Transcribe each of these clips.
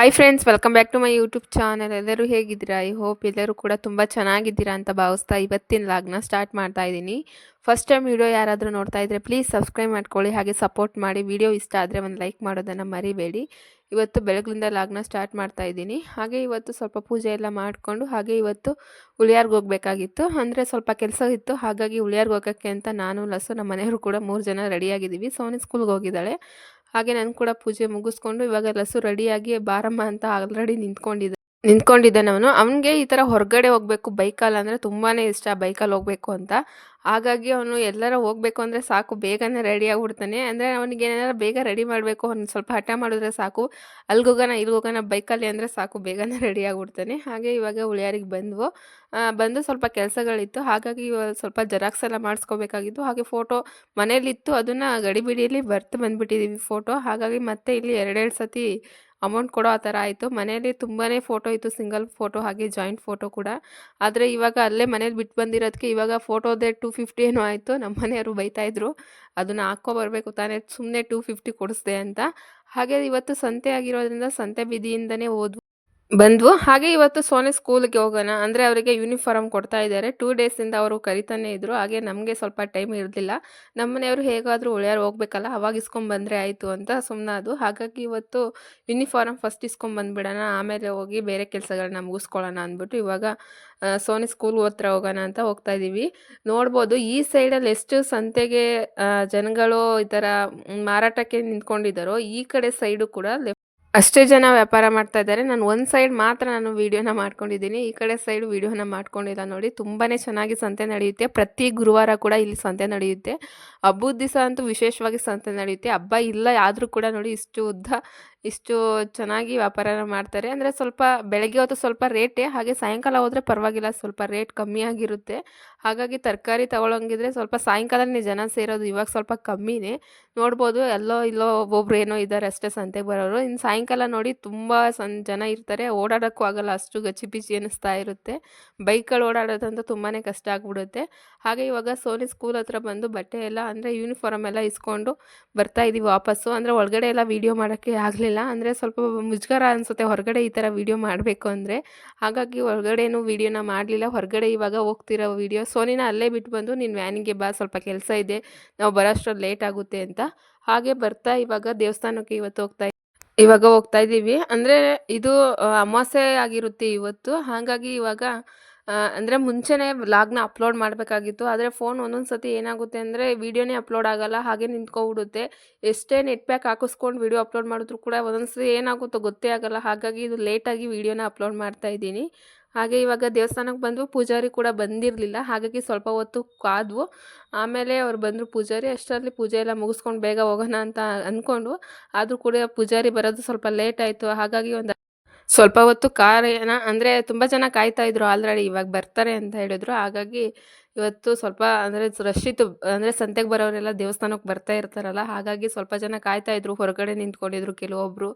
Hi friends welcome back to my YouTube channel ಎಲ್ಲರೂ ಹೇಗಿದ್ದೀರಾ? I hope ಎಲ್ಲರೂ ಕೂಡ ತುಂಬ ಚೆನ್ನಾಗಿದ್ದೀರಾ ಅಂತ ಭಾವಿಸ್ತಾ ಇವತ್ತಿನ ಲಾಗ್ನ ಸ್ಟಾರ್ಟ್ ಮಾಡ್ತಾ ಇದ್ದೀನಿ. ಫಸ್ಟ್ ಟೈಮ್ ವಿಡಿಯೋ ಯಾರಾದರೂ ನೋಡ್ತಾ ಇದ್ದರೆ ಪ್ಲೀಸ್ ಸಬ್ಸ್ಕ್ರೈಬ್ ಮಾಡ್ಕೊಳ್ಳಿ, ಹಾಗೆ ಸಪೋರ್ಟ್ ಮಾಡಿ. ವಿಡಿಯೋ ಇಷ್ಟ ಆದರೆ ಒಂದು ಲೈಕ್ ಮಾಡೋದನ್ನು ಮರಿಬೇಡಿ. ಇವತ್ತು ಬೆಳಗ್ಲಿಂದ ಲಾಗ್ನ ಸ್ಟಾರ್ಟ್ ಮಾಡ್ತಾ ಇದ್ದೀನಿ. ಹಾಗೆ ಇವತ್ತು ಸ್ವಲ್ಪ ಪೂಜೆ ಎಲ್ಲ ಮಾಡಿಕೊಂಡು, ಹಾಗೆ ಇವತ್ತು ಉಳಿಯಾರ್ಗೆ ಹೋಗಬೇಕಾಗಿತ್ತು. ಅಂದರೆ ಸ್ವಲ್ಪ ಕೆಲಸ ಇತ್ತು. ಹಾಗಾಗಿ ಉಳಿಯಾರ್ಗೆ ಹೋಗೋಕ್ಕೆ ಅಂತ ನಾನು, ಲಸು ನಮ್ಮ ಮನೆಯವರು ಕೂಡ ಮೂರು ಜನ ರೆಡಿಯಾಗಿದ್ದೀವಿ ಸೋನಿ ಸ್ಕೂಲ್ಗೆ ಹೋಗಿದ್ದಾಳೆ. ಹಾಗೆ ನಾನು ಕೂಡ ಪೂಜೆ ಮುಗಿಸ್ಕೊಂಡು ಇವಾಗ ಲಸು ರೆಡಿಯಾಗಿ ಬಾರಮ್ಮ ಅಂತ ಆಲ್ರೆಡಿ ನಿಂತ್ಕೊಂಡಿದ್ದೆ. ನಿಂತ್ಕೊಂಡಿದ್ದಾನೆ ಅವನು. ಅವನಿಗೆ ಈ ಥರ ಹೊರಗಡೆ ಹೋಗಬೇಕು, ಬೈಕಲ್ಲಿ ಅಂದರೆ ತುಂಬಾ ಇಷ್ಟ, ಬೈಕಲ್ಲಿ ಹೋಗಬೇಕು ಅಂತ. ಹಾಗಾಗಿ ಅವನು ಎಲ್ಲರ ಹೋಗಬೇಕು ಅಂದರೆ ಸಾಕು, ಬೇಗನೆ ರೆಡಿ ಆಗಿಬಿಡ್ತಾನೆ. ಅಂದರೆ ಅವನಿಗೆ ಏನಾರ ಬೇಗ ರೆಡಿ ಮಾಡಬೇಕು, ಅವ್ನು ಸ್ವಲ್ಪ ಹಠ ಮಾಡಿದ್ರೆ ಸಾಕು. ಅಲ್ಗೋಗೋಣ ಇಲ್ಗೋಗೋಣ ಬೈಕಲ್ಲಿ ಅಂದರೆ ಸಾಕು, ಬೇಗನೆ ರೆಡಿ ಆಗಿಬಿಡ್ತಾನೆ. ಹಾಗೆ ಇವಾಗ ಉಳಿಯಾರಿಗೆ ಬಂದವು. ಬಂದು ಸ್ವಲ್ಪ ಕೆಲಸಗಳಿತ್ತು. ಹಾಗಾಗಿ ಇವಾಗ ಸ್ವಲ್ಪ ಜೆರಾಕ್ಸ್ ಎಲ್ಲ ಮಾಡಿಸ್ಕೋಬೇಕಾಗಿತ್ತು. ಹಾಗೆ ಫೋಟೋ ಮನೇಲಿತ್ತು. ಅದನ್ನು ಗಡಿಬಿಡಿಯಲ್ಲಿ ಬರ್ತು ಬಂದುಬಿಟ್ಟಿದ್ದೀವಿ ಫೋಟೋ ಹಾಗಾಗಿ ಮತ್ತೆ ಇಲ್ಲಿ ಎರಡೆರಡು ಸತಿ ಅಮೌಂಟ್ ಕೊಡೋ ಆ ಥರ ಆಯಿತು. ಮನೆಯಲ್ಲಿ ತುಂಬಾ ಫೋಟೋ ಇತ್ತು ಸಿಂಗಲ್ ಫೋಟೋ ಹಾಗೆ ಜಾಯಿಂಟ್ ಫೋಟೋ ಕೂಡ. ಆದರೆ ಇವಾಗ ಅಲ್ಲೇ ಮನೇಲಿ ಬಿಟ್ಟು ಬಂದಿರೋದಕ್ಕೆ ಇವಾಗ ಫೋಟೋದೇ ಟೂ ಫಿಫ್ಟಿ ಏನೋ ಆಯಿತು. ನಮ್ಮ ಮನೆಯವರು ಬೈತಾಯಿದ್ರು ಅದನ್ನು ಹಾಕ್ಕೊಬರ್ಬೇಕು ತಾನೇ ಸುಮ್ಮನೆ ಟೂ ಫಿಫ್ಟಿ ಕೊಡಿಸ್ದೆ ಅಂತ. ಹಾಗೆ ಇವತ್ತು ಸಂತೆ ಆಗಿರೋದ್ರಿಂದ ಸಂತೆ ಬೀದಿಯಿಂದನೇ ಹೋದ್ವು. ಬಂದ್ವು. ಹಾಗೆ ಇವತ್ತು ಸೋನೆ ಸ್ಕೂಲ್ಗೆ ಹೋಗೋಣ. ಅಂದರೆ ಅವರಿಗೆ ಯೂನಿಫಾರ್ಮ್ ಕೊಡ್ತಾ ಇದ್ದಾರೆ. ಟೂ ಡೇಸಿಂದ ಅವರು ಕರಿತಾನೆ ಇದ್ರು. ಹಾಗೆ ನಮಗೆ ಸ್ವಲ್ಪ ಟೈಮ್ ಇರಲಿಲ್ಲ. ನಮ್ಮನೆಯವರು ಹೇಗಾದರೂ ಉಳಿಯಾರು ಹೋಗ್ಬೇಕಲ್ಲ, ಅವಾಗ ಇಸ್ಕೊಂಬಂದರೆ ಆಯಿತು ಅಂತ ಸುಮ್ಮನಾದು ಹಾಗಾಗಿ ಇವತ್ತು ಯೂನಿಫಾರ್ಮ್ ಫಸ್ಟ್ ಇಸ್ಕೊಂಬಂದ್ಬಿಡೋಣ ಆಮೇಲೆ ಹೋಗಿ ಬೇರೆ ಕೆಲಸಗಳನ್ನ ಮುಗಿಸ್ಕೊಳ್ಳೋಣ ಅಂದ್ಬಿಟ್ಟು ಇವಾಗ ಸೋನಿ ಸ್ಕೂಲ್ ಹತ್ರ ಹೋಗೋಣ ಅಂತ ಹೋಗ್ತಾ ಇದ್ದೀವಿ ನೋಡ್ಬೋದು ಈ ಸೈಡಲ್ಲಿ ಎಷ್ಟು ಸಂತೆಗೆ ಜನಗಳು ಈ ಥರ ಮಾರಾಟಕ್ಕೆ ನಿಂತ್ಕೊಂಡಿದ್ದಾರೋ, ಈ ಕಡೆ ಸೈಡು ಕೂಡ ಅಷ್ಟೇ ಜನ ವ್ಯಾಪಾರ ಮಾಡ್ತಾ ಇದ್ದಾರೆ. ನಾನು ಒಂದು ಸೈಡ್ ಮಾತ್ರ ನಾನು ವೀಡಿಯೋನ ಮಾಡ್ಕೊಂಡಿದ್ದೀನಿ. ಈ ಕಡೆ ಸೈಡ್ ವೀಡಿಯೋನ ಮಾಡ್ಕೊಂಡಿಲ್ಲ ನೋಡಿ. ತುಂಬಾ ಚೆನ್ನಾಗಿ ಸಂತೆ ನಡೆಯುತ್ತೆ. ಪ್ರತಿ ಗುರುವಾರ ಕೂಡ ಇಲ್ಲಿ ಸಂತೆ ನಡೆಯುತ್ತೆ. ಹಬ್ಬದ ದಿವಸ ಅಂತೂ ವಿಶೇಷವಾಗಿ ಸಂತೆ ನಡೆಯುತ್ತೆ. ಹಬ್ಬ ಇಲ್ಲ ಆದರೂ ಕೂಡ ನೋಡಿ ಇಷ್ಟು ಉದ್ದ ಇಷ್ಟು ಚೆನ್ನಾಗಿ ವ್ಯಾಪಾರನ ಮಾಡ್ತಾರೆ. ಅಂದರೆ ಸ್ವಲ್ಪ ಬೆಳಗ್ಗೆ ಹೊತ್ತು ಸ್ವಲ್ಪ ರೇಟೇ ಹಾಗೆ ಸಾಯಂಕಾಲ ಹೋದರೆ ಪರವಾಗಿಲ್ಲ, ಸ್ವಲ್ಪ ರೇಟ್ ಕಮ್ಮಿ ಆಗಿರುತ್ತೆ. ಹಾಗಾಗಿ ತರಕಾರಿ ತೊಗೊಳಂಗಿದ್ರೆ ಸ್ವಲ್ಪ ಸಾಯಂಕಾಲನೇ ಜನ ಸೇರೋದು ಇವಾಗ ಸ್ವಲ್ಪ ಕಮ್ಮಿನೇ. ನೋಡ್ಬೋದು ಎಲ್ಲೋ ಇಲ್ಲೋ ಒಬ್ಬೊಬ್ರು ಏನೋ ಇದ್ದಾರೆ ಅಷ್ಟೇ ಸಂತೆಗೆ ಬರೋರು. ಇನ್ನು ಸಾಯಂಕಾಲ ನೋಡಿ ತುಂಬ ಸನ್ ಜನ ಇರ್ತಾರೆ. ಓಡಾಡೋಕ್ಕೂ ಆಗಲ್ಲ, ಅಷ್ಟು ಗಚ್ಚಿ ಅನ್ನಿಸ್ತಾ ಇರುತ್ತೆ. ಬೈಕ್ಗಳು ಓಡಾಡೋದಂತೂ ತುಂಬಾ ಕಷ್ಟ ಆಗಿಬಿಡುತ್ತೆ. ಹಾಗೆ ಇವಾಗ ಸೋನಿ ಸ್ಕೂಲ್ ಹತ್ರ ಬಂದು ಬಟ್ಟೆ ಎಲ್ಲ, ಅಂದರೆ ಯೂನಿಫಾರ್ಮ್ ಎಲ್ಲ ಇಸ್ಕೊಂಡು ಬರ್ತಾ ಇದ್ದೀವಿ ವಾಪಸ್ಸು. ಅಂದರೆ ಒಳಗಡೆ ಎಲ್ಲ ವೀಡಿಯೋ ಮಾಡೋಕ್ಕೆ ಆಗಲಿಲ್ಲ ಅಂದರೆ ಸ್ವಲ್ಪ ಮುಜುಗರ ಅನಿಸುತ್ತೆ ಹೊರಗಡೆ ಈ ಥರ ವೀಡಿಯೋ ಮಾಡಬೇಕು ಅಂದರೆ. ಹಾಗಾಗಿ ಹೊರಗಡೆನೂ ವೀಡಿಯೋನ ಮಾಡಲಿಲ್ಲ. ಹೊರಗಡೆ ಇವಾಗ ಹೋಗ್ತಿರೋ ವೀಡಿಯೋ ಸೋನಿನ ಅಲ್ಲೇ ಬಿಟ್ಟು ಬಂದು ನೀನು ವ್ಯಾನಿಗೆ ಬಾ, ಸ್ವಲ್ಪ ಕೆಲಸ ಇದೆ. ನಾವು ಬರೋಷ್ಟರಲ್ಲಿ ಲೇಟ್ ಆಗುತ್ತೆ ಅಂತ. ಹಾಗೆ ಬರ್ತಾ ಇವಾಗ ದೇವಸ್ಥಾನಕ್ಕೆ ಇವತ್ತು ಹೋಗ್ತಾ ಇವಾಗ ಹೋಗ್ತಾ ಇದ್ದೀವಿ. ಅಂದರೆ ಇದು ಅಮಾವಾಸ್ಯೆ ಆಗಿರುತ್ತೆ ಇವತ್ತು. ಹಾಗಾಗಿ ಇವಾಗ ಅಂದರೆ ಮುಂಚೆನೇ ವ್ಲಾಗ್ನ ಅಪ್ಲೋಡ್ ಮಾಡಬೇಕಾಗಿತ್ತು, ಆದರೆ ಫೋನ್ ಒಂದೊಂದು ಸತಿ ಏನಾಗುತ್ತೆ ಅಂದರೆ ವೀಡಿಯೋನೇ ಅಪ್ಲೋಡ್ ಆಗೋಲ್ಲ, ಹಾಗೆ ನಿಂತ್ಕೊಬಿಡುತ್ತೆ. ಎಷ್ಟೇ ನೆಟ್ ಪ್ಯಾಕ್ ಹಾಕಿಸ್ಕೊಂಡು ವೀಡಿಯೋ ಅಪ್ಲೋಡ್ ಮಾಡಿದ್ರು ಕೂಡ ಒಂದೊಂದು ಸತಿ ಏನಾಗುತ್ತೋ ಗೊತ್ತೇ ಆಗಲ್ಲ, ಹಾಗಾಗಿ ಇದು ಲೇಟಾಗಿ ವೀಡಿಯೋನ ಅಪ್ಲೋಡ್ ಮಾಡ್ತಾ ಇದ್ದೀನಿ. ಹಾಗೆ ಇವಾಗ ದೇವಸ್ಥಾನಕ್ಕೆ ಬಂದು ಪೂಜಾರಿ ಕೂಡ ಬಂದಿರಲಿಲ್ಲ, ಹಾಗಾಗಿ ಸ್ವಲ್ಪ ಹೊತ್ತು ಕಾದ್ವು ಆಮೇಲೆ ಅವ್ರು ಬಂದರು ಪೂಜಾರಿ, ಅಷ್ಟರಲ್ಲಿ ಪೂಜೆ ಎಲ್ಲ ಮುಗಿಸ್ಕೊಂಡು ಬೇಗ ಹೋಗೋಣ ಅಂತ ಅಂದ್ಕೊಂಡು ಆದರೂ ಕೂಡ ಪೂಜಾರಿ ಬರೋದು ಸ್ವಲ್ಪ ಲೇಟ್ ಆಯಿತು, ಹಾಗಾಗಿ ಒಂದು ಸ್ವಲ್ಪ ಹೊತ್ತು ಕಾರೇನ ಅಂದರೆ ತುಂಬ ಜನ ಕಾಯ್ತಾ ಇದ್ರು ಆಲ್ರೆಡಿ ಇವಾಗ ಬರ್ತಾರೆ ಅಂತ ಹೇಳಿದ್ರು. ಹಾಗಾಗಿ ಇವತ್ತು ಸ್ವಲ್ಪ ಅಂದರೆ ರಶ್ ಇತ್ತು ಅಂದರೆ ಸಂತೆಗೆ ಬರೋರೆಲ್ಲ ದೇವಸ್ಥಾನಕ್ಕೆ ಬರ್ತಾ ಇರ್ತಾರಲ್ಲ, ಹಾಗಾಗಿ ಸ್ವಲ್ಪ ಜನ ಕಾಯ್ತಾ ಇದ್ರು, ಹೊರಗಡೆ ನಿಂತ್ಕೊಂಡಿದ್ರು ಕೆಲವೊಬ್ಬರು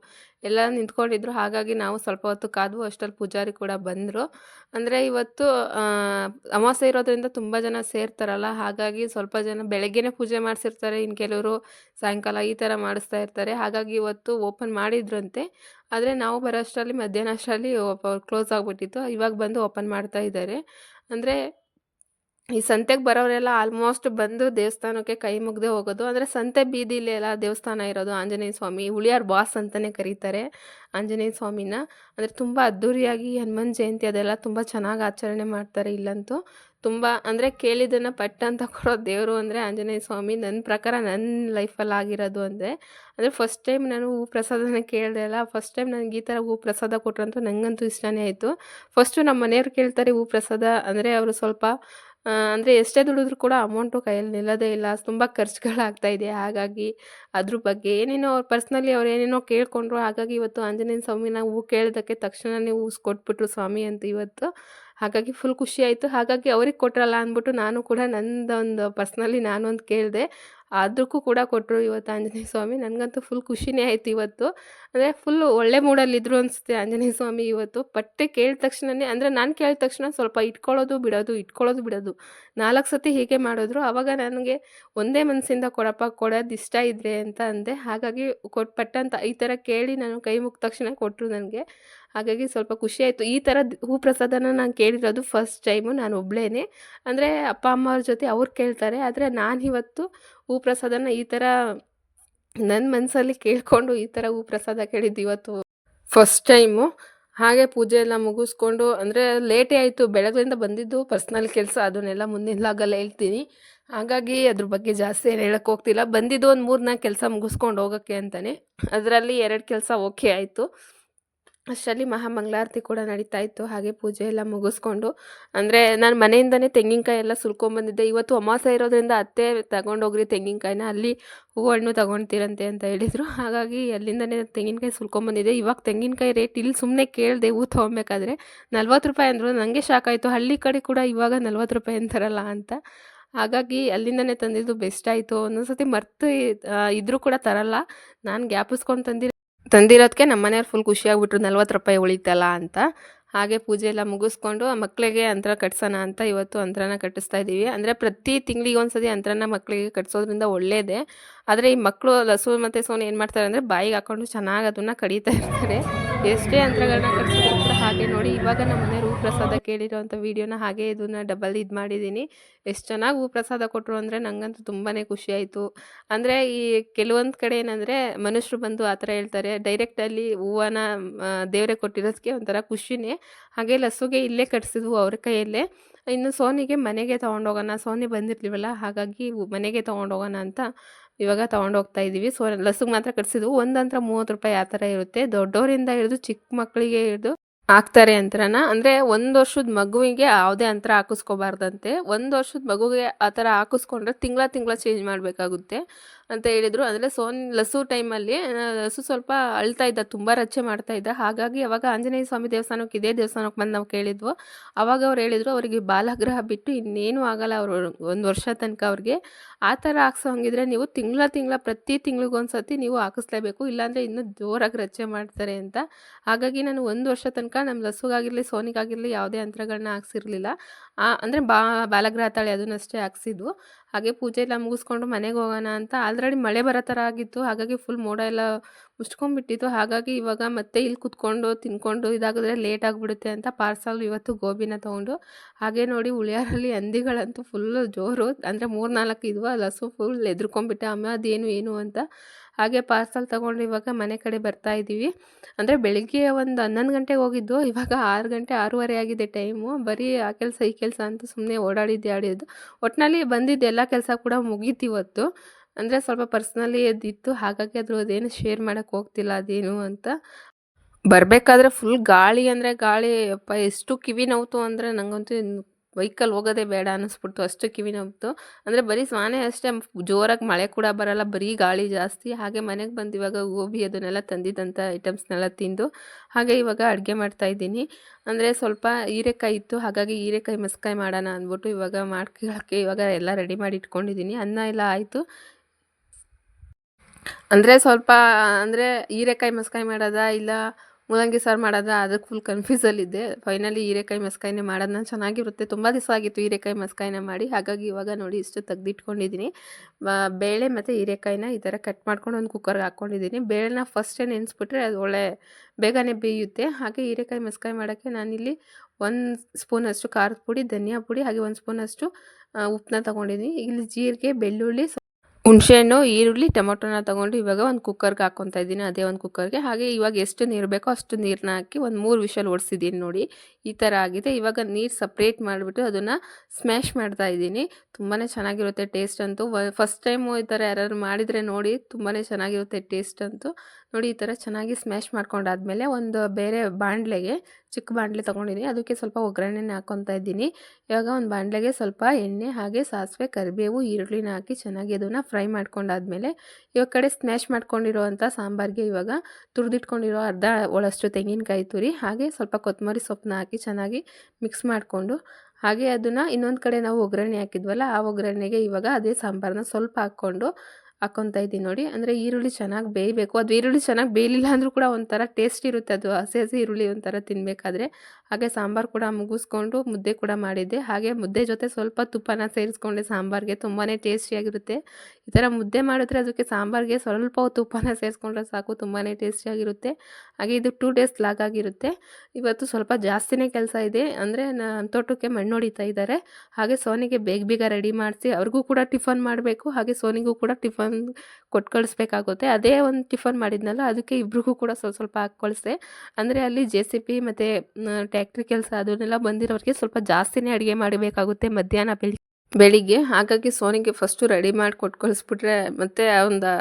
ಎಲ್ಲ ನಿಂತ್ಕೊಂಡಿದ್ರು, ಹಾಗಾಗಿ ನಾವು ಸ್ವಲ್ಪ ಹೊತ್ತು ಕಾದ್ವು ಅಷ್ಟರಲ್ಲಿ ಪೂಜಾರಿ ಕೂಡ ಬಂದರು. ಅಂದರೆ ಇವತ್ತು ಅಮಾವಾಸ್ಯೆ ಇರೋದ್ರಿಂದ ತುಂಬ ಜನ ಸೇರ್ತಾರಲ್ಲ, ಹಾಗಾಗಿ ಸ್ವಲ್ಪ ಜನ ಬೆಳಗ್ಗೆನೇ ಪೂಜೆ ಮಾಡಿಸಿರ್ತಾರೆ ಇನ್ನು ಕೆಲವರು ಸಾಯಂಕಾಲ ಈ ಥರ ಮಾಡಿಸ್ತಾ ಇರ್ತಾರೆ. ಹಾಗಾಗಿ ಇವತ್ತು ಓಪನ್ ಮಾಡಿದ್ರಂತೆ, ಆದರೆ ನಾವು ಬರೋ ಅಷ್ಟರಲ್ಲಿ ಮಧ್ಯಾಹ್ನ ಅಷ್ಟರಲ್ಲಿ ಕ್ಲೋಸ್ ಆಗಿಬಿಟ್ಟಿತ್ತು. ಇವಾಗ ಬಂದು ಓಪನ್ ಮಾಡ್ತಾ ಇದ್ದಾರೆ. ಅಂದರೆ ಈ ಸಂತೆಗೆ ಬರೋರೆಲ್ಲ ಆಲ್ಮೋಸ್ಟ್ ಬಂದು ದೇವಸ್ಥಾನಕ್ಕೆ ಕೈ ಮುಗ್ದೆ ಹೋಗೋದು. ಅಂದರೆ ಸಂತೆ ಬೀದಿಲಿ ಎಲ್ಲ ದೇವಸ್ಥಾನ ಇರೋದು ಆಂಜನೇಯ ಸ್ವಾಮಿ. ಉಳಿಯಾರ್ ಬಾಸ್ ಅಂತಲೇ ಕರೀತಾರೆ ಆಂಜನೇಯ ಸ್ವಾಮಿನ. ಅಂದರೆ ತುಂಬ ಅದ್ಧೂರಿಯಾಗಿ ಹನುಮಾನ್ ಜಯಂತಿ ಅದೆಲ್ಲ ತುಂಬ ಚೆನ್ನಾಗಿ ಆಚರಣೆ ಮಾಡ್ತಾರೆ ಇಲ್ಲಂತೂ. ತುಂಬ ಅಂದರೆ ಕೇಳಿದ್ದನ್ನು ಪಟ್ಟ ಅಂತ ಕೊಡೋ ದೇವರು ಅಂದರೆ ಆಂಜನೇಯ ಸ್ವಾಮಿ. ನನ್ನ ಪ್ರಕಾರ ನನ್ನ ಲೈಫಲ್ಲಿ ಆಗಿರೋದು ಅಂದರೆ ಅಂದರೆ ಫಸ್ಟ್ ಟೈಮ್ ನಾನು ಹೂ ಪ್ರಸಾದನ ಕೇಳಿದೆ ಅಲ್ಲ ಫಸ್ಟ್ ಟೈಮ್ ನನಗೆ ಈ ಥರ ಹೂ ಪ್ರಸಾದ ಕೊಟ್ರಂತೂ ನನಗಂತೂ ಇಷ್ಟನೇ ಆಯಿತು. ಫಸ್ಟು ನಮ್ಮ ಮನೆಯವ್ರು ಕೇಳ್ತಾರೆ ಹೂ ಪ್ರಸಾದ. ಅಂದರೆ ಅವರು ಸ್ವಲ್ಪ ಅಂದರೆ ಎಷ್ಟೇ ದುಡಿದ್ರೂ ಕೂಡ ಅಮೌಂಟು ಕೈಯಲ್ಲಿ ನಿಲ್ಲೋದೇ ಇಲ್ಲ. ತುಂಬ ಖರ್ಚುಗಳಾಗ್ತಾ ಇದೆ. ಹಾಗಾಗಿ ಅದ್ರ ಬಗ್ಗೆ ಏನೇನೋ ಅವ್ರು ಪರ್ಸ್ನಲಿ ಅವ್ರು ಏನೇನೋ ಕೇಳಿಕೊಂಡ್ರು. ಹಾಗಾಗಿ ಇವತ್ತು ಆಂಜನೇಯ ಸ್ವಾಮಿನ ಹೂ ಕೇಳಿದ್ದಕ್ಕೆ ತಕ್ಷಣವೇ ಹೂಸ್ ಕೊಟ್ಬಿಟ್ರು ಸ್ವಾಮಿ ಅಂತ ಇವತ್ತು. ಹಾಗಾಗಿ ಫುಲ್ ಖುಷಿ ಆಯಿತು. ಹಾಗಾಗಿ ಅವ್ರಿಗೆ ಕೊಟ್ರಲ್ಲ ಅಂದ್ಬಿಟ್ಟು ನಾನು ಕೂಡ ನಂದೊಂದು ಪರ್ಸ್ನಲಿ ನಾನು ಒಂದು ಕೇಳಿದೆ. ಅದಕ್ಕೂ ಕೂಡ ಕೊಟ್ಟರು ಇವತ್ತು ಆಂಜನೇಯ ಸ್ವಾಮಿ. ನನಗಂತೂ ಫುಲ್ ಖುಷಿನೇ ಆಯ್ತು ಇವತ್ತು. ಅಂದರೆ ಫುಲ್ ಒಳ್ಳೆ ಮೂಡಲ್ಲಿದ್ದರು ಅನಿಸುತ್ತೆ ಆಂಜನೇಯ ಸ್ವಾಮಿ ಇವತ್ತು. ಪಟ್ಟೆ ಕೇಳಿದ ತಕ್ಷಣವೇ ಅಂದರೆ ನಾನು ಕೇಳಿದ ತಕ್ಷಣ ಸ್ವಲ್ಪ ಇಟ್ಕೊಳ್ಳೋದು ಬಿಡೋದು ಇಟ್ಕೊಳ್ಳೋದು ಬಿಡೋದು. ನಾಲ್ಕು ಸತಿ ಹೀಗೆ ಮಾಡಿದ್ರು. ಆವಾಗ ನನಗೆ ಒಂದೇ ಮನಸ್ಸಿಂದ ಕೊಡಪ್ಪ, ಕೊಡೋದು ಇಷ್ಟ ಇದ್ರೆ ಅಂತ ಅಂದೆ. ಹಾಗಾಗಿ ಕೊಟ್ಟು ಪಟ್ಟಂತ ಈ ಥರ ಕೇಳಿ ನಾನು ಕೈ ಮುಗಿದ ತಕ್ಷಣ ಕೊಟ್ಟರು ನನಗೆ. ಹಾಗಾಗಿ ಸ್ವಲ್ಪ ಖುಷಿ ಆಯಿತು. ಈ ಥರ ಹೂ ಪ್ರಸಾದನ ನಾನು ಕೇಳಿರೋದು ಫಸ್ಟ್ ಟೈಮು ನಾನು ಒಬ್ಳೇನೆ. ಅಂದರೆ ಅಪ್ಪ, ಅಮ್ಮ ಅವ್ರ ಜೊತೆ ಅವ್ರು ಕೇಳ್ತಾರೆ. ಆದರೆ ನಾನು ಇವತ್ತು ಹೂ ಪ್ರಸಾದನ ಈ ಥರ ನನ್ನ ಮನಸ್ಸಲ್ಲಿ ಕೇಳಿಕೊಂಡು ಈ ಥರ ಹೂ ಪ್ರಸಾದ ಕೇಳಿದ್ದು ಇವತ್ತು ಫಸ್ಟ್ ಟೈಮು ಹಾಗೆ ಪೂಜೆ ಎಲ್ಲ ಮುಗಿಸ್ಕೊಂಡು, ಅಂದರೆ ಲೇಟೇ ಆಯಿತು. ಬೆಳಗ್ಗೆಯಿಂದ ಬಂದಿದ್ದು ಪರ್ಸ್ನಲ್ ಕೆಲಸ, ಅದನ್ನೆಲ್ಲ ಮುಂದಿನ ಲಾಗಲ್ಲ ಹೇಳ್ತೀನಿ. ಹಾಗಾಗಿ ಅದ್ರ ಬಗ್ಗೆ ಜಾಸ್ತಿ ಏನು ಹೇಳಕ್ಕೆ ಹೋಗ್ತಿಲ್ಲ. ಬಂದಿದ್ದು ಒಂದು ಮೂರು ನಾಲ್ಕು ಕೆಲಸ ಮುಗಿಸ್ಕೊಂಡು ಹೋಗೋಕ್ಕೆ ಅಂತಲೇ ಅದರಲ್ಲಿ ಎರಡು ಕೆಲಸ ಓಕೆ ಆಯಿತು. ಅಷ್ಟರಲ್ಲಿ ಮಹಾಮಂಗಳಾರತಿ ಕೂಡ ನಡೀತಾ ಇತ್ತು. ಹಾಗೆ ಪೂಜೆ ಎಲ್ಲ ಮುಗಿಸ್ಕೊಂಡು, ಅಂದರೆ ನಾನು ಮನೆಯಿಂದನೇ ತೆಂಗಿನಕಾಯಿ ಎಲ್ಲ ಸುಲ್ಕೊಂಡ್ಬಂದಿದ್ದೆ ಇವತ್ತು ಅಮಾವಾಸ್ಯ ಇರೋದ್ರಿಂದ ಅತ್ತೆ ತಗೊಂಡೋಗ್ರಿ ತೆಂಗಿನಕಾಯಿನ, ಅಲ್ಲಿ ಹೂವು ಹಣ್ಣು ತಗೊಳ್ತೀರಂತೆ ಅಂತ ಹೇಳಿದರು. ಹಾಗಾಗಿ ಅಲ್ಲಿಂದನೇ ತೆಂಗಿನಕಾಯಿ ಸುಲ್ಕೊಂಬಂದಿದ್ದೆ ಇವಾಗ ತೆಂಗಿನಕಾಯಿ ರೇಟ್ ಇಲ್ಲಿ ಸುಮ್ಮನೆ ಕೇಳಿದೆ ಹೂ ತೊಗೊಬೇಕಾದ್ರೆ ನಲ್ವತ್ತು ರೂಪಾಯಿ ಅಂದರು. ನನಗೆ ಶಾಕ್ ಆಯಿತು. ಹಳ್ಳಿ ಕಡೆ ಕೂಡ ಇವಾಗ ನಲ್ವತ್ತು ರೂಪಾಯಿ ಅಂತಾರಲ್ಲ ಅಂತ. ಹಾಗಾಗಿ ಅಲ್ಲಿಂದನೇ ತಂದಿದ್ದು ಬೆಸ್ಟ್ ಆಯಿತು. ಒಂದೊಂದು ಸತಿ ಮರ್ತು ಇದ್ರೂ ಕೂಡ ತರಲ್ಲ. ನಾನು ಗ್ಯಾಪಿಸ್ಕೊಂಡು ತಂದಿರೋ ತಂದಿರೋದಕ್ಕೆ ನಮ್ಮ ಮನೆಯವ್ರು ಫುಲ್ ಖುಷಿಯಾಗ್ಬಿಟ್ರು, ನಲ್ವತ್ತು ರೂಪಾಯಿ ಉಳಿತಲ್ಲ ಅಂತ. ಹಾಗೆ ಪೂಜೆ ಎಲ್ಲ ಮುಗಿಸ್ಕೊಂಡು, ಆ ಮಕ್ಕಳಿಗೆ ಅಂತರ ಕಟ್ಸೋಣ ಅಂತ ಇವತ್ತು ಅಂತರನ ಕಟ್ಟಿಸ್ತಾ ಇದ್ದೀವಿ ಅಂದರೆ ಪ್ರತಿ ತಿಂಗಳಿಗೆ ಒಂದ್ಸತಿ ಅಂತರನ ಮಕ್ಕಳಿಗೆ ಕಟ್ಸೋದ್ರಿಂದ ಒಳ್ಳೆಯದೇ ಆದರೆ ಈ ಮಕ್ಕಳು ಲಸು ಮತ್ತು ಸೋನು ಏನು ಮಾಡ್ತಾರೆ ಅಂದರೆ ಬಾಯಿಗೆ ಹಾಕ್ಕೊಂಡು ಚೆನ್ನಾಗಿ ಅದನ್ನು ಕಡಿತಾ ಇರ್ತಾರೆ. ಎಷ್ಟೇ ಅಂತರಗಳನ್ನ ಕಟ್ಸಿದ್ರು ಕೂಡ ಹಾಗೆ ನೋಡಿ, ಇವಾಗ ನಮ್ಮ ಮನೆ ಹೂ ಪ್ರಸಾದ ಕೇಳಿರೋವಂಥ ವೀಡಿಯೋನ ಹಾಗೆ ಇದನ್ನ ಡಬಲ್ ಇದು ಮಾಡಿದ್ದೀನಿ. ಎಷ್ಟು ಚೆನ್ನಾಗಿ ಹೂ ಪ್ರಸಾದ ಕೊಟ್ಟರು ಅಂದರೆ ನನಗಂತೂ ತುಂಬಾ ಖುಷಿ ಆಯಿತು. ಅಂದರೆ ಈ ಕೆಲವೊಂದು ಕಡೆ ಏನಂದರೆ ಮನುಷ್ಯರು ಬಂದು ಆ ಥರ ಹೇಳ್ತಾರೆ ಡೈರೆಕ್ಟಲ್ಲಿ ಹೂವನ್ನು ದೇವರೇ ಕೊಟ್ಟಿರೋದಕ್ಕೆ ಒಂಥರ ಖುಷಿನೇ. ಹಾಗೆ ಲಸುಗೆ ಇಲ್ಲೇ ಕಟ್ಸಿದ್ವು ಅವ್ರ ಕೈಯಲ್ಲೇ. ಇನ್ನು ಸೋನಿಗೆ ಮನೆಗೆ ತೊಗೊಂಡೋಗೋಣ, ಸೋನಿ ಬಂದಿರ್ಲಿವಲ್ಲ, ಹಾಗಾಗಿ ಮನೆಗೆ ತೊಗೊಂಡೋಗೋಣ ಅಂತ ಇವಾಗ ತೊಗೊಂಡೋಗ್ತಾ ಇದ್ದೀವಿ ಸೊ, ಲಸ್ಗೆ ಮಾತ್ರ ಕಟ್ಸಿದ್ವು. ಒಂದಂತ್ರ ಮೂವತ್ತು ರೂಪಾಯಿ ಆ ಥರ ಇರುತ್ತೆ. ದೊಡ್ಡವರಿಂದ ಹಿಡಿದು ಚಿಕ್ಕ ಮಕ್ಕಳಿಗೆ ಹಿಡಿದು ಹಾಕ್ತಾರೆ ಅಂತರನ, ಅಂದರೆ ಒಂದು ವರ್ಷದ ಮಗುವಿಗೆ ಯಾವುದೇ ಅಂತರ ಹಾಕಿಸ್ಕೋಬಾರ್ದಂತೆ, ಒಂದು ವರ್ಷದ ಮಗುವಿಗೆ ಆ ಥರ ಹಾಕಿಸ್ಕೊಂಡ್ರೆ ತಿಂಗಳ ತಿಂಗಳ ಚೇಂಜ್ ಮಾಡಬೇಕಾಗುತ್ತೆ. ಅಂತ ಹೇಳಿದರು. ಅಂದರೆ ಸೋನ್ ಲಸು ಟೈಮಲ್ಲಿ ಲಸು ಸ್ವಲ್ಪ ಅಳ್ತಾ ಇದ್ದ, ತುಂಬ ರಚ್ಚೆ ಮಾಡ್ತಾ ಇದ್ದ. ಹಾಗಾಗಿ ಅವಾಗ ಆಂಜನೇಯ ಸ್ವಾಮಿ ದೇವಸ್ಥಾನಕ್ಕೆ, ಇದೇ ದೇವಸ್ಥಾನಕ್ಕೆ ಬಂದು ನಾವು ಕೇಳಿದ್ವು. ಅವಾಗ ಅವ್ರು ಹೇಳಿದರು, ಅವರಿಗೆ ಬಾಲಗ್ರಹ ಬಿಟ್ಟು ಇನ್ನೇನು ಆಗಲ್ಲ ಅವರು ಒಂದು ವರ್ಷ ತನಕ ಅವ್ರಿಗೆ. ಆ ಥರ ಹಾಕ್ಸೋಂಗಿದ್ರೆ ನೀವು ತಿಂಗಳ ತಿಂಗಳ, ಪ್ರತಿ ತಿಂಗಳಿಗೊಂದು ಸತಿ ನೀವು ಹಾಕಿಸ್ಲೇಬೇಕು. ಇಲ್ಲಾಂದರೆ ಇನ್ನೂ ಜೋರಾಗಿ ರಚ್ಚೆ ಮಾಡ್ತಾರೆ ಅಂತ. ಹಾಗಾಗಿ ನಾನು ಒಂದು ವರ್ಷ ತನಕ ನಮ್ಮ ಲಸುಗಾಗಿರಲಿ, ಸೋನಿಗಾಗಿರಲಿ ಯಾವುದೇ ಯಂತ್ರಗಳನ್ನ ಹಾಕ್ಸಿರ್ಲಿಲ್ಲ. ಅಂದರೆ ಬಾ, ಬಾಲಗ್ರಹ ತಾಳಿ ಅದನ್ನಷ್ಟೇ ಹಾಕ್ಸಿದ್ವು. ಹಾಗೆ ಪೂಜೆ ಎಲ್ಲ ಮುಗಿಸ್ಕೊಂಡು ಮನೆಗೆ ಹೋಗೋಣ ಅಂತ. ಆಲ್ರೆಡಿ ಮಳೆ ಬರೋ ಥರ ಆಗಿತ್ತು. ಹಾಗಾಗಿ ಫುಲ್ ಮೋಡ ಎಲ್ಲ ಮುಚ್ಕೊಂಡ್ಬಿಟ್ಟಿತ್ತು. ಹಾಗಾಗಿ ಇವಾಗ ಮತ್ತೆ ಇಲ್ಲಿ ಕುತ್ಕೊಂಡು, ತಿನ್ಕೊಂಡು ಇದಾಗಿದ್ರೆ ಲೇಟ್ ಆಗಿಬಿಡುತ್ತೆ ಅಂತ ಪಾರ್ಸಲ್ ಇವತ್ತು ಗೋಬಿನ ತೊಗೊಂಡು. ಹಾಗೆ ನೋಡಿ ಉಳಿಯಾರಲ್ಲಿ ಹಂದಿಗಳಂತೂ ಫುಲ್ಲು ಜೋರು. ಅಂದರೆ ಮೂರು ನಾಲ್ಕು ಇದ್ವು ಲಸು ಫುಲ್ ಎದ್ರುಕೊಂಡ್ಬಿಟ್ಟೆ. ಅಮ್ಮ ಅದೇನು, ಏನು ಅಂತ. ಹಾಗೆ ಪಾರ್ಸಲ್ ತೊಗೊಂಡು ಇವಾಗ ಮನೆ ಕಡೆ ಬರ್ತಾ ಇದ್ದೀವಿ. ಅಂದರೆ ಬೆಳಿಗ್ಗೆ ಒಂದು ಹನ್ನೊಂದು ಗಂಟೆಗೆ ಹೋಗಿದ್ದು, ಇವಾಗ ಆರು ಗಂಟೆ ಆರೂವರೆ ಆಗಿದೆ ಟೈಮು ಬರೀ ಆ ಕೆಲಸ ಈ ಕೆಲಸ ಅಂತ ಸುಮ್ಮನೆ ಓಡಾಡಿದ್ದೆ ಆಡಿದ್ದು ಒಟ್ಟಿನಲ್ಲಿ ಬಂದಿದ್ದು ಎಲ್ಲ ಕೆಲಸ ಕೂಡ ಮುಗೀತು ಇವತ್ತು. ಅಂದರೆ ಸ್ವಲ್ಪ ಪರ್ಸ್ನಲಿ ಅದಿತ್ತು ಹಾಗಾಗಿ ಅದ್ರ ಅದೇನು ಶೇರ್ ಮಾಡೋಕ್ಕೆ ಹೋಗ್ತಿಲ್ಲ, ಅದೇನು ಅಂತ. ಬರಬೇಕಾದ್ರೆ ಫುಲ್ ಗಾಳಿ ಅಂದರೆ ಗಾಳಿ, ಅಪ್ಪ, ಎಷ್ಟು ಕಿವಿ ನೋವುತು ಅಂದರೆ ನನಗಂತೂ ವೆಹಿಕಲ್ ಹೋಗೋದೇ ಬೇಡ ಅನ್ನಿಸ್ಬಿಡ್ತು. ಅಷ್ಟು ಕಿವಿ ನೋವ್ತು ಅಂದರೆ ಬರೀ ಸ್ವಾನೆ ಅಷ್ಟೇ, ಜೋರಾಗಿ ಮಳೆ ಕೂಡ ಬರಲ್ಲ, ಬರೀ ಗಾಳಿ ಜಾಸ್ತಿ. ಹಾಗೆ ಮನೆಗೆ ಬಂದು ಇವಾಗ ಗೋಬಿ ಅದನ್ನೆಲ್ಲ ತಂದಿದ್ದಂಥ ಐಟಮ್ಸ್ನೆಲ್ಲ ತಿಂದು, ಹಾಗೆ ಇವಾಗ ಅಡುಗೆ ಮಾಡ್ತಾಯಿದ್ದೀನಿ ಅಂದರೆ ಸ್ವಲ್ಪ ಹೀರೆಕಾಯಿ ಇತ್ತು, ಹಾಗಾಗಿ ಹೀರೆಕಾಯಿ ಮಸ್ಕಾಯಿ ಮಾಡೋಣ ಅಂದ್ಬಿಟ್ಟು ಇವಾಗ ಮಾಡ್ಕೊಳ್ಳೋಕ್ಕೆ ಇವಾಗ ಎಲ್ಲ ರೆಡಿ ಮಾಡಿ ಇಟ್ಕೊಂಡಿದ್ದೀನಿ. ಅನ್ನ ಎಲ್ಲ ಆಯಿತು. ಅಂದರೆ ಸ್ವಲ್ಪ, ಅಂದರೆ ಹೀರೆಕಾಯಿ ಮಸ್ಕಾಯಿ ಮಾಡೋದಾ ಇಲ್ಲ ಮೂಲಂಗಿ ಸಾರು ಮಾಡೋದಾ ಅದಕ್ಕೆ ಫುಲ್ ಕನ್ಫ್ಯೂಸಲ್ಲಿದ್ದೆ ಫೈನಲಿ ಹೀರೆಕಾಯಿ ಮಸ್ಕಾಯಿನೇ ಮಾಡೋದನ್ನ ಚೆನ್ನಾಗಿರುತ್ತೆ. ತುಂಬ ದಿವಸ ಆಗಿತ್ತು ಹೀರೆಕಾಯಿ ಮಸ್ಕಾಯಿನ ಮಾಡಿ. ಹಾಗಾಗಿ ಇವಾಗ ನೋಡಿ ಇಷ್ಟು ತೆಗ್ದಿಟ್ಕೊಂಡಿದ್ದೀನಿ ಬೇಳೆ ಮತ್ತು ಹೀರೆಕಾಯಿನ ಈ ಥರ ಕಟ್ ಮಾಡ್ಕೊಂಡು ಒಂದು ಕುಕ್ಕರ್ಗೆ ಹಾಕ್ಕೊಂಡಿದ್ದೀನಿ ಬೇಳೆನ ಫಸ್ಟೇ ನೆನೆಸ್ಬಿಟ್ರೆ ಅದು ಒಳ್ಳೆ ಬೇಗನೆ ಬೇಯುತ್ತೆ. ಹಾಗೆ ಹೀರೆಕಾಯಿ ಮಸ್ಕಾಯಿ ಮಾಡೋಕ್ಕೆ ನಾನಿಲ್ಲಿ ಒಂದು ಸ್ಪೂನಷ್ಟು ಖಾರದ ಪುಡಿ, ಧನಿಯಾ ಪುಡಿ, ಹಾಗೆ ಒಂದು ಸ್ಪೂನಷ್ಟು ಉಪ್ಪನ್ನ ತೊಗೊಂಡಿದ್ದೀನಿ ಇಲ್ಲಿ ಜೀರಿಗೆ, ಬೆಳ್ಳುಳ್ಳಿ ಹುಣಸೆಹಣ್ಣು, ಈರುಳ್ಳಿ, ಟೊಮೊಟೊನ ತೊಗೊಂಡು ಇವಾಗ ಒಂದು ಕುಕ್ಕರ್ಗೆ ಹಾಕ್ಕೊತಾ ಇದ್ದೀನಿ. ಅದೇ ಒಂದು ಕುಕ್ಕರ್ಗೆ ಹಾಗೆ ಇವಾಗ ಎಷ್ಟು ನೀರು ಬೇಕೋ ಅಷ್ಟು ನೀರನ್ನ ಹಾಕಿ ಒಂದು ಮೂರು ವಿಷಲ್ ಓಡಿಸಿದ್ದೀನಿ ನೋಡಿ. ಈ ಥರ ಆಗಿದೆ. ಇವಾಗ ನೀರು ಸಪ್ರೇಟ್ ಮಾಡಿಬಿಟ್ಟು ಅದನ್ನು ಸ್ಮ್ಯಾಶ್ ಮಾಡ್ತಾ ಇದ್ದೀನಿ. ತುಂಬಾ ಚೆನ್ನಾಗಿರುತ್ತೆ ಟೇಸ್ಟ್ ಅಂತೂ. ಫಸ್ಟ್ ಟೈಮು ಈ ಥರ ಯಾರಾದ್ರು ಮಾಡಿದರೆ ನೋಡಿ ತುಂಬಾ ಚೆನ್ನಾಗಿರುತ್ತೆ ಟೇಸ್ಟ್ ಅಂತೂ. ನೋಡಿ ಈ ಥರ ಚೆನ್ನಾಗಿ ಸ್ಮ್ಯಾಶ್ ಮಾಡ್ಕೊಂಡಾದ್ಮೇಲೆ ಒಂದು ಬೇರೆ ಬಾಣಲೆಗೆ, ಚಿಕ್ಕ ಬಾಣಲೆ ತೊಗೊಂಡಿದ್ದೀನಿ ಅದಕ್ಕೆ ಸ್ವಲ್ಪ ಒಗ್ಗರಣೆನ ಹಾಕ್ಕೊತಾ ಇದ್ದೀನಿ. ಇವಾಗ ಒಂದು ಬಾಣಲೆಗೆ ಸ್ವಲ್ಪ ಎಣ್ಣೆ, ಹಾಗೆ ಸಾಸಿವೆ, ಕರಿಬೇವು, ಈರುಳ್ಳಿನ ಹಾಕಿ ಚೆನ್ನಾಗಿ ಅದನ್ನು ಫ್ರೈ ಮಾಡ್ಕೊಂಡಾದ್ಮೇಲೆ ಇವಾಗ ಕಡೆ ಸ್ಮ್ಯಾಶ್ ಮಾಡ್ಕೊಂಡಿರೋವಂಥ ಸಾಂಬಾರಿಗೆ ಇವಾಗ ತುರಿದಿಟ್ಕೊಂಡಿರೋ ಅರ್ಧ ಒಳಷ್ಟು ತೆಂಗಿನಕಾಯಿ ತುರಿ, ಹಾಗೆ ಸ್ವಲ್ಪ ಕೊತ್ತಂಬರಿ ಸೊಪ್ಪನ್ನ ಹಾಕಿ ಚೆನ್ನಾಗಿ ಮಿಕ್ಸ್ ಮಾಡಿಕೊಂಡು, ಹಾಗೆ ಅದನ್ನು ಇನ್ನೊಂದು ಕಡೆ ನಾವು ಒಗ್ಗರಣೆ ಹಾಕಿದ್ವಲ್ಲ, ಆ ಒಗ್ಗರಣೆಗೆ ಇವಾಗ ಅದೇ ಸಾಂಬಾರನ್ನ ಸ್ವಲ್ಪ ಹಾಕ್ಕೊಂಡು ಹಾಕ್ಕೊತಾ ಇದ್ದೀನಿ ನೋಡಿ. ಅಂದರೆ ಈರುಳ್ಳಿ ಚೆನ್ನಾಗಿ ಬೇಯಬೇಕು. ಅದು ಈರುಳ್ಳಿ ಚೆನ್ನಾಗಿ ಬೇಯಲಿಲ್ಲ ಅಂದರೂ ಕೂಡ ಒಂಥರ ಟೇಸ್ಟ್ ಇರುತ್ತೆ ಅದು. ಹಸಿ ಹಸಿ ಈರುಳ್ಳಿ ಒಂಥರ ತಿನ್ನಬೇಕಾದ್ರೆ ಹಾಗೆ ಸಾಂಬಾರು ಕೂಡ ಮುಗಿಸ್ಕೊಂಡು ಮುದ್ದೆ ಕೂಡ ಮಾಡಿದ್ದೆ. ಹಾಗೆ ಮುದ್ದೆ ಜೊತೆ ಸ್ವಲ್ಪ ತುಪ್ಪನ ಸೇರಿಸ್ಕೊಂಡೆ. ಸಾಂಬಾರಿಗೆ ತುಂಬಾ ಟೇಸ್ಟಿಯಾಗಿರುತ್ತೆ ಈ ಥರ ಮುದ್ದೆ ಮಾಡಿದ್ರೆ ಅದಕ್ಕೆ ಸಾಂಬಾರಿಗೆ ಸ್ವಲ್ಪ ತುಪ್ಪನ ಸೇರಿಸ್ಕೊಂಡ್ರೆ ಸಾಕು. ತುಂಬಾ ಟೇಸ್ಟಿಯಾಗಿರುತ್ತೆ ಹಾಗೆ ಇದು ಟೂ ಡೇಸ್ ಲಾಗ್ ಆಗಿರುತ್ತೆ. ಇವತ್ತು ಸ್ವಲ್ಪ ಜಾಸ್ತಿನೇ ಕೆಲಸ ಇದೆ. ಅಂದರೆ ನಮ್ಮ ತೋಟಕ್ಕೆ ಮಣ್ಣು ಹೊಡಿತಾ ಇದ್ದಾರೆ ಹಾಗೆ ಸೋನಿಗೆ ಬೇಗ ಬೇಗ ರೆಡಿ ಮಾಡಿಸಿ, ಅವ್ರಿಗೂ ಕೂಡ ಟಿಫನ್ ಮಾಡಬೇಕು. ಹಾಗೆ ಸೋನಿಗೂ ಕೂಡ ಟಿಫನ್ ಕೊಟ್ಟು ಕಳಿಸ್ಬೇಕಾಗುತ್ತೆ. ಅದೇ ಒಂದು ಟಿಫನ್ ಮಾಡಿದ್ನಲ್ಲ, ಅದಕ್ಕೆ ಇಬ್ರಿಗೂ ಕೂಡ ಸ್ವಲ್ಪ ಸ್ವಲ್ಪ ಹಾಕಿ ಅಂದರೆ ಅಲ್ಲಿ ಜೆ ಸಿ ಪಿ ಮತ್ತು ಟ್ಯಾಕ್ಟ್ರಿ ಕೆಲಸ ಅದನ್ನೆಲ್ಲ ಬಂದಿರೋರಿಗೆ ಸ್ವಲ್ಪ ಜಾಸ್ತಿನೇ ಅಡುಗೆ ಮಾಡಬೇಕಾಗುತ್ತೆ ಮಧ್ಯಾಹ್ನ ಬೆಳಿ, ಬೆಳಿಗ್ಗೆ. ಹಾಗಾಗಿ ಸೋನಿಗೆ ಫಸ್ಟು ರೆಡಿ ಮಾಡಿ ಕೊಟ್ಟು ಕಳಿಸ್ಬಿಟ್ರೆ ಮತ್ತು ಒಂದು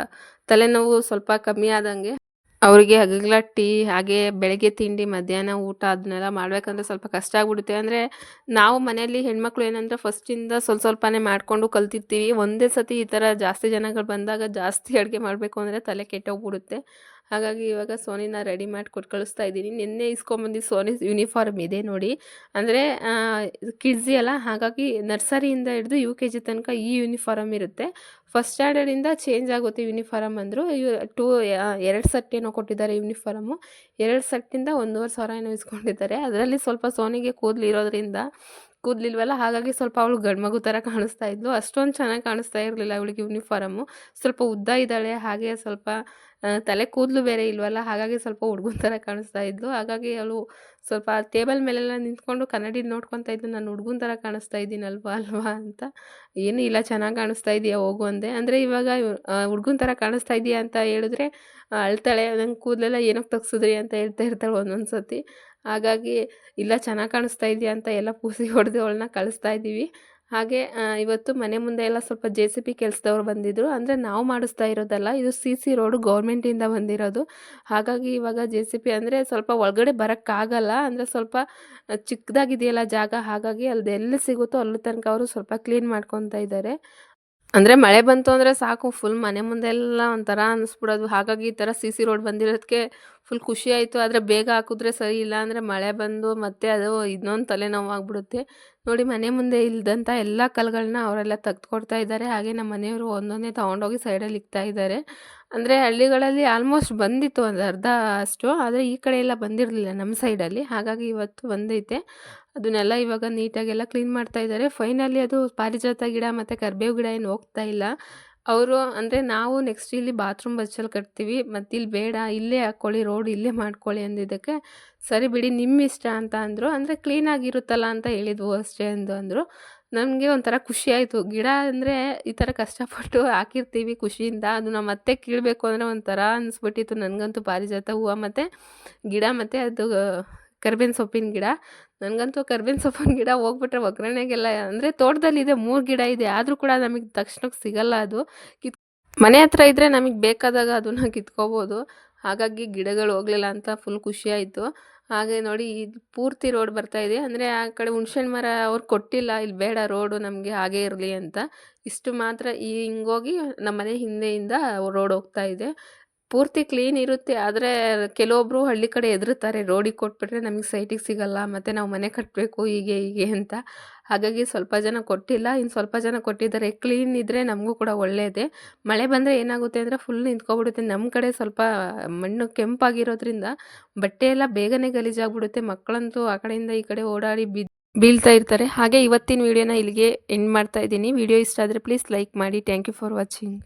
ತಲೆನೋವು ಸ್ವಲ್ಪ ಕಮ್ಮಿ ಆದಂಗೆ ಅವರಿಗೆ ಹಗಲ ಟೀ, ಹಾಗೆ ಬೆಳಗ್ಗೆ ತಿಂಡಿ, ಮಧ್ಯಾಹ್ನ ಊಟ ಅದನ್ನೆಲ್ಲ ಮಾಡಬೇಕಂದ್ರೆ ಸ್ವಲ್ಪ ಕಷ್ಟ ಆಗ್ಬಿಡುತ್ತೆ. ಅಂದರೆ ನಾವು ಮನೆಯಲ್ಲಿ ಹೆಣ್ಮಕ್ಳು ಏನಂದರೆ ಫಸ್ಟಿಂದ ಸ್ವಲ್ಪ ಸ್ವಲ್ಪನೇ ಮಾಡಿಕೊಂಡು ಕಲ್ತಿರ್ತೀವಿ. ಒಂದೇ ಸತಿ ಈ ಥರ ಜಾಸ್ತಿ ಜನಗಳು ಬಂದಾಗ ಜಾಸ್ತಿ ಅಡುಗೆ ಮಾಡಬೇಕು ಅಂದರೆ ತಲೆ ಕೆಟ್ಟೋಗ್ಬಿಡುತ್ತೆ. ಹಾಗಾಗಿ ಇವಾಗ ಸೋನಿನ ರೆಡಿ ಮಾಡಿ ಕೊಟ್ಟು ಕಳಿಸ್ತಾ ಇದ್ದೀನಿ. ನಿನ್ನೆ ಇಸ್ಕೊಂಬಂದು ಸೋನಿ ಯೂನಿಫಾರ್ಮ್ ಇದೆ ನೋಡಿ. ಅಂದರೆ ಕಿಡ್ಸಿ ಅಲ್ಲ ಹಾಗಾಗಿ ನರ್ಸರಿಯಿಂದ ಹಿಡಿದು ಯು ಕೆ ಜಿ ತನಕ ಈ ಯೂನಿಫಾರ್ಮ್ ಇರುತ್ತೆ. ಫಸ್ಟ್ ಸ್ಟ್ಯಾಂಡರ್ಡಿಂದ ಚೇಂಜ್ ಆಗುತ್ತೆ ಯೂನಿಫಾರಮ್ ಅಂದರು. ಇವ್ ಟೂ ಎರಡು ಸೆಟ್ ಏನೋ ಕೊಟ್ಟಿದ್ದಾರೆ ಯೂನಿಫಾರಮು ಎರಡು ಸೆಟ್ಟಿಂದ ಒಂದೂವರೆ ಸಾವಿರ ಏನೋ ಇಸ್ಕೊಂಡಿದ್ದಾರೆ. ಅದರಲ್ಲಿ ಸ್ವಲ್ಪ ಸೋನಿಗೆ ಕೂದಲು ಇರೋದ್ರಿಂದ ಕೂದಲಿಲ್ವಲ್ಲ? ಹಾಗಾಗಿ ಸ್ವಲ್ಪ ಅವಳು ಗಂಡ್ಮಗು ಥರ ಕಾಣಿಸ್ತಾ ಇದ್ಲು. ಅಷ್ಟೊಂದು ಚೆನ್ನಾಗಿ ಕಾಣಿಸ್ತಾ ಇರಲಿಲ್ಲ ಅವಳಿಗೆ ಯೂನಿಫಾರಮು ಸ್ವಲ್ಪ ಉದ್ದ ಇದ್ದಾಳೆ, ಹಾಗೆ ಸ್ವಲ್ಪ ತಲೆ ಕೂದಲು ಬೇರೆ ಇಲ್ವಲ್ಲ? ಹಾಗಾಗಿ ಸ್ವಲ್ಪ ಹುಡುಗನ ಥರ ಕಾಣಿಸ್ತಾ ಇದ್ಲು. ಹಾಗಾಗಿ ಅವಳು ಸ್ವಲ್ಪ ಟೇಬಲ್ ಮೇಲೆಲ್ಲ ನಿಂತ್ಕೊಂಡು ಕನ್ನಡಿ ನೋಡ್ಕೊತಾ ಇದ್ದು ನಾನು ಹುಡುಗನ ಥರ ಕಾಣಿಸ್ತಾ ಇದ್ದೀನಲ್ವಾ ಅಲ್ವಾ ಅಂತ. ಏನು ಇಲ್ಲ, ಚೆನ್ನಾಗಿ ಕಾಣಿಸ್ತಾ ಇದೆಯಾ ಹೋಗು ಅಂದೆ. ಅಂದರೆ ಇವಾಗ ಹುಡುಗನ ಥರ ಕಾಣಿಸ್ತಾ ಇದೆಯಾ ಅಂತ ಹೇಳಿದ್ರೆ ಅಳ್ತಾಳೆ. ನಂಗೆ ಕೂದಲೆಲ್ಲ ಏನಕ್ಕೆ ತಗ್ಸಿದ್ರಿ ಅಂತ ಹೇಳ್ತಾ ಇರ್ತಾಳೆ ಒಂದೊಂದು ಸತಿ ಹಾಗಾಗಿ, ಇಲ್ಲ, ಚೆನ್ನಾಗಿ ಕಾಣಿಸ್ತಾ ಇದೆಯಾ ಅಂತ ಎಲ್ಲ ಪೂಸಿ ಹೊಡೆದು ಅವಳನ್ನ ಕಳಿಸ್ತಾ ಇದ್ದೀವಿ ಹಾಗೆ ಇವತ್ತು ಮನೆ ಮುಂದೆ ಎಲ್ಲ ಸ್ವಲ್ಪ ಜೆ ಸಿ ಪಿ ಕೆಲಸದವ್ರು ಬಂದಿದ್ದರು ಅಂದರೆ ನಾವು ಮಾಡಿಸ್ತಾ ಇರೋದಲ್ಲ, ಇದು ಸಿ ಸಿ ರೋಡು ಗೌರ್ಮೆಂಟಿಂದ ಬಂದಿರೋದು. ಹಾಗಾಗಿ ಇವಾಗ ಜೆ ಸಿ ಪಿ ಅಂದರೆ ಸ್ವಲ್ಪ ಒಳಗಡೆ ಬರೋಕ್ಕಾಗಲ್ಲ, ಅಂದರೆ ಸ್ವಲ್ಪ ಚಿಕ್ಕದಾಗಿದೆಯಲ್ಲ ಜಾಗ, ಹಾಗಾಗಿ ಅಲ್ಲಿ ಎಲ್ಲಿ ಸಿಗುತ್ತೋ ಅಲ್ಲಿ ತನಕ ಅವರು ಸ್ವಲ್ಪ ಕ್ಲೀನ್ ಮಾಡ್ಕೊತಾ ಇದ್ದಾರೆ. ಅಂದರೆ ಮಳೆ ಬಂತು ಅಂದರೆ ಸಾಕು ಫುಲ್ ಮನೆ ಮುಂದೆ ಎಲ್ಲ ಒಂಥರ ಅನ್ನಿಸ್ಬಿಡೋದು ಹಾಗಾಗಿ ಈ ಥರ ಸಿ ಸಿ ರೋಡ್ ಬಂದಿರೋದಕ್ಕೆ ಫುಲ್ ಖುಷಿ ಆಯಿತು. ಆದರೆ ಬೇಗ ಹಾಕಿದ್ರೆ ಸರಿ ಇಲ್ಲ ಅಂದರೆ ಮಳೆ ಬಂದು ಮತ್ತೆ ಅದು ಇನ್ನೊಂದು ತಲೆನೋವು ಆಗಿಬಿಡುತ್ತೆ. ನೋಡಿ ಮನೆ ಮುಂದೆ ಇಲ್ದಂಥ ಎಲ್ಲ ಕಲ್ಗಳನ್ನ ಅವರೆಲ್ಲ ತೆಗೆದುಕೊಡ್ತಾ ಇದ್ದಾರೆ. ಹಾಗೆ ನಮ್ಮ ಮನೆಯವರು ಒಂದೊಂದೇ ತೊಗೊಂಡೋಗಿ ಸೈಡಲ್ಲಿ ಇಕ್ತಾ ಇದ್ದಾರೆ. ಅಂದರೆ ಹಳ್ಳಿಗಳಲ್ಲಿ ಆಲ್ಮೋಸ್ಟ್ ಬಂದಿತ್ತು ಒಂದು ಅರ್ಧ ಅಷ್ಟು. ಆದರೆ ಈ ಕಡೆ ಎಲ್ಲ ಬಂದಿರಲಿಲ್ಲ ನಮ್ಮ ಸೈಡಲ್ಲಿ. ಹಾಗಾಗಿ ಇವತ್ತು ಬಂದೈತೆ. ಅದನ್ನೆಲ್ಲ ಇವಾಗ ನೀಟಾಗೆಲ್ಲ ಕ್ಲೀನ್ ಮಾಡ್ತಾ ಇದ್ದಾರೆ. ಫೈನಲಿ ಅದು ಪಾರಿಜಾತ ಗಿಡ ಮತ್ತು ಕರ್ಬೇವು ಗಿಡ ಏನು ಹೋಗ್ತಾ ಇಲ್ಲ. ಅವರು ಅಂದರೆ ನಾವು ನೆಕ್ಸ್ಟ್ ಇಲ್ಲಿ ಬಾತ್ರೂಮ್ ಬಚ್ಚಲ್ಲಿ ಕಟ್ತೀವಿ. ಮತ್ತು ಇಲ್ಲಿ ಬೇಡ, ಇಲ್ಲೇ ಹಾಕ್ಕೊಳ್ಳಿ ರೋಡ್ ಇಲ್ಲೇ ಮಾಡ್ಕೊಳ್ಳಿ ಅಂದಿದ್ದಕ್ಕೆ ಸರಿ ಬಿಡಿ ನಿಮ್ಮ ಇಷ್ಟ ಅಂತ ಅಂದರು. ಅಂದರೆ ಕ್ಲೀನಾಗಿರುತ್ತಲ್ಲ ಅಂತ ಹೇಳಿದ್ವು ಅಷ್ಟೇ ಎಂದು ಅಂದರು. ನಮಗೆ ಒಂಥರ ಖುಷಿ ಆಯಿತು. ಗಿಡ ಅಂದರೆ ಈ ಥರ ಕಷ್ಟಪಟ್ಟು ಹಾಕಿರ್ತೀವಿ ಖುಷಿಯಿಂದ. ಅದು ನಾವು ಮತ್ತೆ ಕೀಳಬೇಕು ಅಂದರೆ ಒಂಥರ ಅನಿಸ್ಬಿಟ್ಟಿತ್ತು. ನನಗಂತೂ ಪಾರಿಜಾತ ಹೂವು ಮತ್ತು ಗಿಡ ಮತ್ತು ಅದು ಕರ್ಬೇವಿನ ಸೊಪ್ಪಿನ ಗಿಡ. ನನಗಂತೂ ಕರ್ಬೇವಿನ ಸೊಪ್ಪಿನ ಗಿಡ ಹೋಗ್ಬಿಟ್ರೆ ಒಗ್ಗರಣೆಗೆಲ್ಲ, ಅಂದರೆ ತೋಟದಲ್ಲಿದೆ ಮೂರು ಗಿಡ ಇದೆ, ಆದರೂ ಕೂಡ ನಮಗೆ ತಕ್ಷಣಕ್ಕೆ ಸಿಗಲ್ಲ ಅದು. ಕಿತ್ ಮನೆ ಹತ್ರ ಇದ್ದರೆ ನಮಗೆ ಬೇಕಾದಾಗ ಅದನ್ನು ಕಿತ್ಕೋಬೋದು. ಹಾಗಾಗಿ ಗಿಡಗಳು ಹೋಗಲಿಲ್ಲ ಅಂತ ಫುಲ್ ಖುಷಿಯಾಯಿತು ಹಾಗೆ ನೋಡಿ, ಇದು ಪೂರ್ತಿ ರೋಡ್ ಬರ್ತಾ ಇದೆ. ಅಂದರೆ ಆ ಕಡೆ ಹುಣ್ಸೆಣ್ ಮರ ಅವ್ರು ಕೊಟ್ಟಿಲ್ಲ ಇಲ್ಲಿ ಬೇಡ ರೋಡು ನಮಗೆ ಹಾಗೇ ಇರಲಿ ಅಂತ. ಇಷ್ಟು ಮಾತ್ರ, ಈ ಹಿಂಗೋಗಿ ನಮ್ಮ ಮನೆ ಹಿಂದೆಯಿಂದ ರೋಡ್ ಹೋಗ್ತಾ ಇದೆ. ಪೂರ್ತಿ ಕ್ಲೀನ್ ಇರುತ್ತೆ. ಆದರೆ ಕೆಲವೊಬ್ಬರು ಹಳ್ಳಿ ಕಡೆ ಹೆದರ್ತಾರೆ ರೋಡಿಗೆ ಕೊಟ್ಬಿಟ್ರೆ ನಮಗೆ ಸೈಟಿಗೆ ಸಿಗಲ್ಲ, ಮತ್ತು ನಾವು ಮನೆ ಕಟ್ಟಬೇಕು ಹೀಗೆ ಹೀಗೆ ಅಂತ. ಹಾಗಾಗಿ ಸ್ವಲ್ಪ ಜನ ಕೊಟ್ಟಿಲ್ಲ. ಇನ್ನು ಸ್ವಲ್ಪ ಜನ ಕೊಟ್ಟಿದ್ದಾರೆ, ಕ್ಲೀನ್ ಇದ್ದರೆ ನಮಗೂ ಕೂಡ ಒಳ್ಳೆಯದೇ ಮಳೆ ಬಂದರೆ ಏನಾಗುತ್ತೆ ಅಂದರೆ ಫುಲ್ ನಿಂತ್ಕೊಬಿಡುತ್ತೆ. ನಮ್ಮ ಕಡೆ ಸ್ವಲ್ಪ ಮಣ್ಣು ಕೆಂಪಾಗಿರೋದ್ರಿಂದ ಬಟ್ಟೆ ಎಲ್ಲ ಬೇಗನೆ ಗಲೀಜಾಗ್ಬಿಡುತ್ತೆ. ಮಕ್ಕಳಂತೂ ಆ ಕಡೆಯಿಂದ ಈ ಕಡೆ ಓಡಾಡಿ ಬಿದ್ದು ಬೀಳ್ತಾ ಇರ್ತಾರೆ. ಹಾಗೆ ಇವತ್ತಿನ ವೀಡಿಯೋನ ಇಲ್ಲಿಗೆ ಎಂಡ್ ಮಾಡ್ತಾ ಇದ್ದೀನಿ. ವಿಡಿಯೋ ಇಷ್ಟ ಆದರೆ ಪ್ಲೀಸ್ ಲೈಕ್ ಮಾಡಿ. Thank you for watching